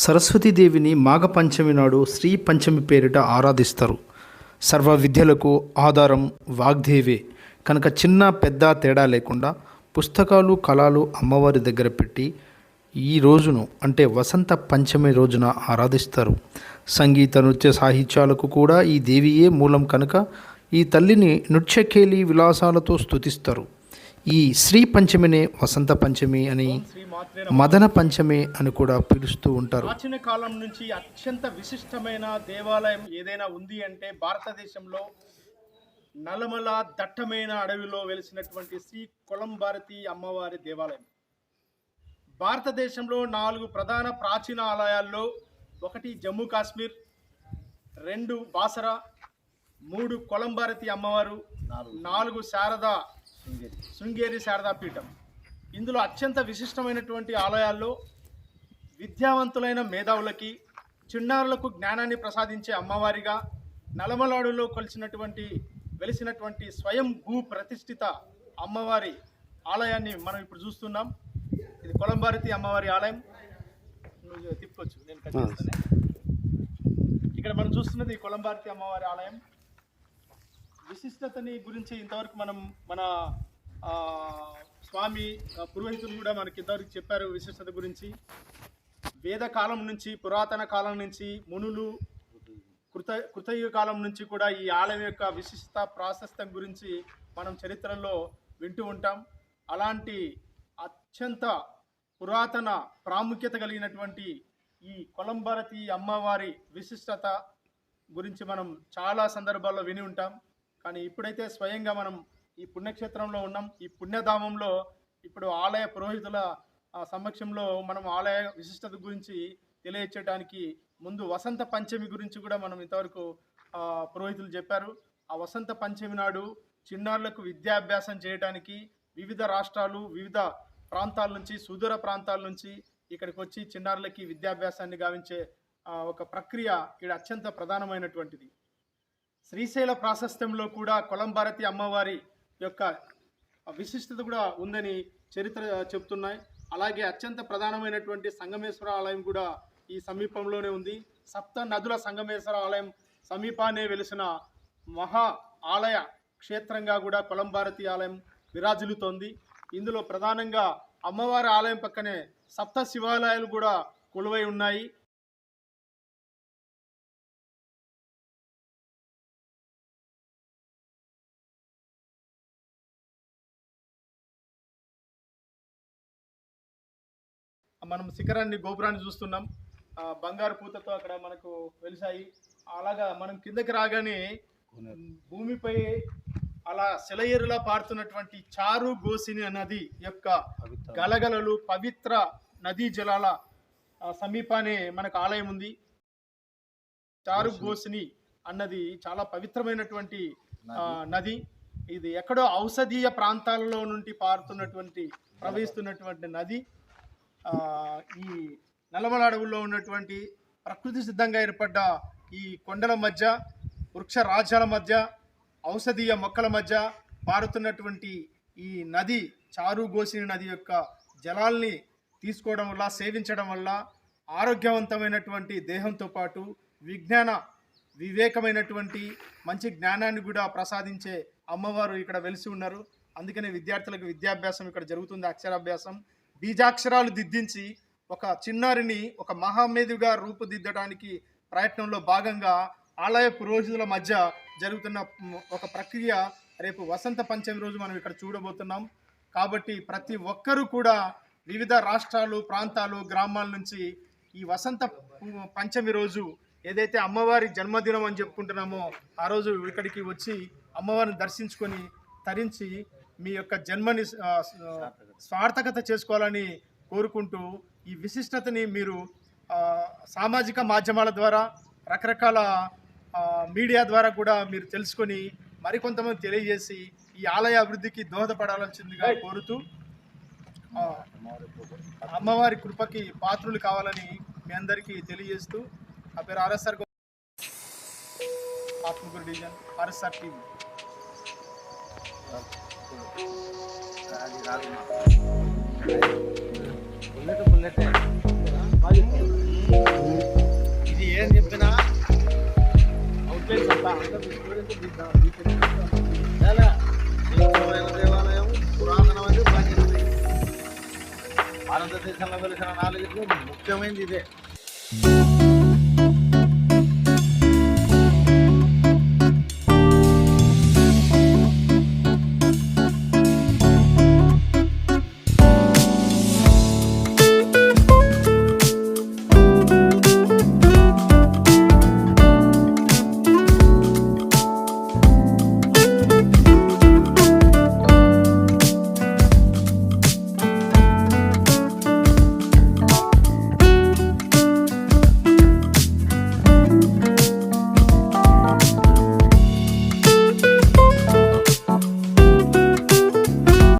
సరస్వతీదేవిని మాఘపంచమి నాడు శ్రీ పంచమి పేరిట ఆరాధిస్తారు. సర్వ విద్యలకు ఆధారం వాగ్దేవే. కనుక చిన్న పెద్ద తేడా లేకుండా పుస్తకాలు కళలు అమ్మవారి దగ్గర పెట్టి ఈ రోజును అంటే వసంత పంచమి రోజున ఆరాధిస్తారు. సంగీత నృత్య సాహిత్యాలకు కూడా ఈ దేవియే మూలం కనుక ఈ తల్లిని నృత్యకేలి విలాసాలతో స్తుతిస్తారు. ఈ శ్రీ పంచమినే వసంత పంచమి అని మదన పంచమి అని కూడా పిలుస్తూ ఉంటారు. ప్రాచీన కాలం నుంచి అత్యంత విశిష్టమైన దేవాలయం ఏదైనా ఉంది అంటే భారతదేశంలో నల్లమల దట్టమైన అడవిలో వెలిసినటువంటి శ్రీ కొలంభారతి అమ్మవారి దేవాలయం. భారతదేశంలో నాలుగు ప్రధాన ప్రాచీన ఆలయాల్లో ఒకటి జమ్మూ కాశ్మీర్ రెండు బాసరా మూడు కొలంభారతి అమ్మవారు నాలుగు శారద శృంగేరి. శారదా పీఠం ఇందులో అత్యంత విశిష్టమైనటువంటి ఆలయాల్లో విద్యావంతులైన మేధావులకి చిన్నారులకు జ్ఞానాన్ని ప్రసాదించే అమ్మవారిగా నలమలాడులో కొలిసినటువంటి వెలిసినటువంటి స్వయం భూ ప్రతిష్ఠిత అమ్మవారి ఆలయాన్ని మనం ఇప్పుడు చూస్తున్నాం. ఇది కొలంబారతి అమ్మవారి ఆలయం. తిప్పొచ్చు నేను ఇక్కడ మనం చూస్తున్నది ఈ కొలంబారతి అమ్మవారి ఆలయం. విశిష్టతని గురించి ఇంతవరకు మనం మన స్వామి పురోహితులు కూడా మనకి ఇంతవరకు చెప్పారు విశిష్టత గురించి. వేద కాలం నుంచి పురాతన కాలం నుంచి మునులు కృత కృతయుగ కాలం నుంచి కూడా ఈ ఆలయం యొక్క విశిష్టత ప్రాశస్త్యం గురించి మనం చరిత్రలో వింటూ ఉంటాం. అలాంటి అత్యంత పురాతన ప్రాముఖ్యత కలిగినటువంటి ఈ కొలంబరతి అమ్మవారి విశిష్టత గురించి మనం చాలా సందర్భాల్లో విని ఉంటాం. కానీ ఇప్పుడైతే స్వయంగా మనం ఈ పుణ్యక్షేత్రంలో ఉన్నాం. ఈ పుణ్యధామంలో ఇప్పుడు ఆలయ పురోహితుల సమక్షంలో మనం ఆలయ విశిష్టత గురించి తెలియచేయడానికి ముందు వసంత పంచమి గురించి కూడా మనం ఇంతవరకు పురోహితులు చెప్పారు. ఆ వసంత పంచమి నాడు చిన్నారులకు విద్యాభ్యాసం చేయడానికి వివిధ రాష్ట్రాలు వివిధ ప్రాంతాల నుంచి సుదూర ప్రాంతాల నుంచి ఇక్కడికి వచ్చి చిన్నారులకి విద్యాభ్యాసాన్ని గావించే ఒక ప్రక్రియ ఇక్కడ అత్యంత ప్రధానమైనటువంటిది. శ్రీశైల ప్రాశస్త్యంలో కూడా కొలంభారతి అమ్మవారి యొక్క విశిష్టత కూడా ఉందని చరిత్ర చెప్తున్నాయి. అలాగే అత్యంత ప్రధానమైనటువంటి సంగమేశ్వర ఆలయం కూడా ఈ సమీపంలోనే ఉంది. సప్త నదుల సంగమేశ్వర ఆలయం సమీపానే వెలిసిన మహా ఆలయ క్షేత్రంగా కూడా కొలంభారతి ఆలయం విరాజిల్లుతోంది. ఇందులో ప్రధానంగా అమ్మవారి ఆలయం పక్కనే సప్త శివాలయాలు కూడా కొలువై ఉన్నాయి. మనం శిఖరాన్ని గోపురాన్ని చూస్తున్నాం. ఆ, బంగారు పూతతో అక్కడ మనకు వెలిసాయి అలాగా మనం కిందకి రాగానే భూమిపై అలా సెలయేరులా పారుతున్నటువంటి చారు గోసిని నది యొక్క గలగలలు పవిత్ర నదీ జలాల సమీపానే మనకు ఆలయం ఉంది. చారు గోసిని. అన్నది చాలా పవిత్రమైనటువంటి నది. ఇది ఎక్కడో ఔషధీయ ప్రాంతాలలో నుండి పారుతున్నటువంటి ప్రవహిస్తున్నటువంటి నది. ఈ నల్లమల అడవుల్లో ఉన్నటువంటి ప్రకృతి సిద్ధంగా ఏర్పడ్డ ఈ కొండల మధ్య వృక్ష రాజ్యాల మధ్య ఔషధీయ మొక్కల మధ్య పారుతున్నటువంటి ఈ నది చారు గోసిని నది యొక్క జలాల్ని తీసుకోవడం వల్ల సేవించడం వల్ల ఆరోగ్యవంతమైనటువంటి దేహంతో పాటు విజ్ఞాన వివేకమైనటువంటి మంచి జ్ఞానాన్ని కూడా ప్రసాదించే అమ్మవారు ఇక్కడ వెలిసి ఉన్నారు. అందుకనే విద్యార్థులకు విద్యాభ్యాసం ఇక్కడ జరుగుతుంది అక్షరాభ్యాసం. బీజాక్షరాలు దిద్దించి ఒక చిన్నారిని ఒక మహామేధుగా రూపుదిద్దడానికి ప్రయత్నంలో భాగంగా ఆలయ పురోహితుల మధ్య జరుగుతున్న ఒక ప్రక్రియ రేపు వసంత పంచమి రోజు మనం ఇక్కడ చూడబోతున్నాం. కాబట్టి ప్రతి ఒక్కరూ కూడా వివిధ రాష్ట్రాలు ప్రాంతాలు గ్రామాల నుంచి ఈ వసంత పంచమి రోజు ఏదైతే అమ్మవారి జన్మదినం అని చెప్పుకుంటున్నామో ఆ రోజు ఇక్కడికి వచ్చి అమ్మవారిని దర్శించుకొని తరించి మీ యొక్క జన్మని స్వార్థకత చేసుకోవాలని కోరుకుంటూ ఈ విశిష్టతని మీరు ఆ, సామాజిక మాధ్యమాల ద్వారా రకరకాల ఆ, మీడియా ద్వారా కూడా మీరు తెలుసుకొని మరికొంతమంది తెలియజేసి ఈ ఆలయ అభివృద్ధికి దోహదపడాల్సిందిగా కోరుతూ ఆ, అమ్మవారి కృపకి పాత్రులు కావాలని మీ అందరికీ తెలియజేస్తూ నా పేరు RSR Atmakur division RSR TV. ఇది ఏం చెప్పినా దేవాలయం పురాతనమైనది భారతదేశంలో వెలిసిన నాలుగు ముఖ్యమైనది ఇదే